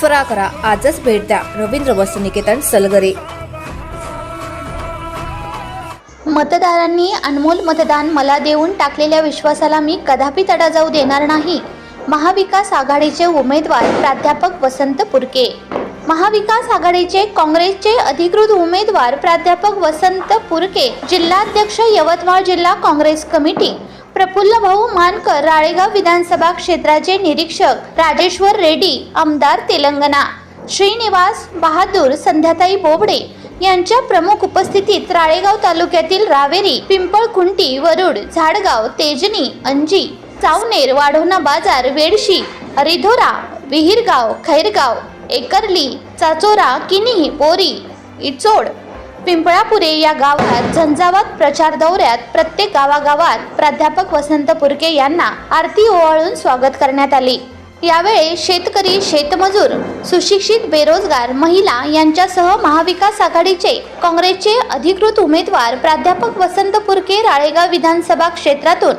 त्वरा करा आजच भेट द्या. रवींद्र वस्तुनिकेतन सलगरे. मतदारांनी अनमोल मतदान मला देऊन टाकलेल्या विश्वासाला मी कदापि तडा जाऊ देणार नाही. महाविकास आघाडीचे उमेदवार प्राध्यापक वसंत पुरके. महाविकास आघाडीचे काँग्रेसचे अधिकृत उमेदवार प्राध्यापक वसंत पुरके. जिल्हाध्यक्ष यवतमाळ जिल्हा काँग्रेस कमिटी. प्रफुल्ल भाऊ मानकर राळेगाव विधानसभा क्षेत्राचे निरीक्षक राजेश्वर रेड्डी आमदार तेलंगणा. श्रीनिवास बहादूर संध्याताई बोबडे यांच्या प्रमुख उपस्थितीत राळेगाव तालुक्यातील रावेरी पिंपळखुंटी वरुड झाडगाव तेजनी अंजी चावनेर वाढवणा बाजार वेडशी रिधोरा विहीरगाव खैरगाव एकरली चाचोरा किनी बोरी इचोड पिंपळापुरे या गावात झंझावत प्रचार दौऱ्यात प्रत्येक गावागावात प्राध्यापक वसंत पुरके यांना आरती ओवाळून स्वागत करण्यात आले. यावेळी शेतकरी शेतमजूर सुशिक्षित बेरोजगार महिला यांच्यासह महाविकास आघाडीचे काँग्रेसचे अधिकृत उमेदवार प्राध्यापक वसंत पुरके राळेगाव विधानसभा क्षेत्रातून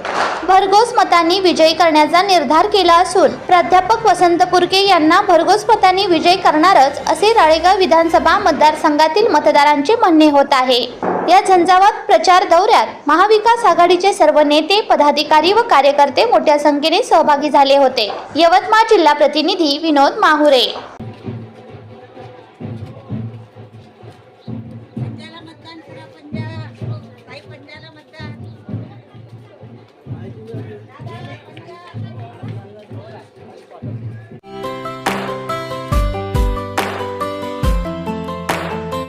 भरघोस मतांनी विजयी करण्याचा निर्धार केला असून प्राध्यापक वसंत पुरके यांना भरघोस मतांनी विजय करणारच असे राळेगाव विधानसभा मतदारसंघातील मतदारांचे म्हणणे होत आहे. या झंझावात प्रचार दौऱ्यात महाविकास आघाडीचे सर्व नेते पदाधिकारी व कार्यकर्ते मोठ्या संख्येने सहभागी झाले होते. यवतमाळ जिल्हा प्रतिनिधी विनोद माहुरे.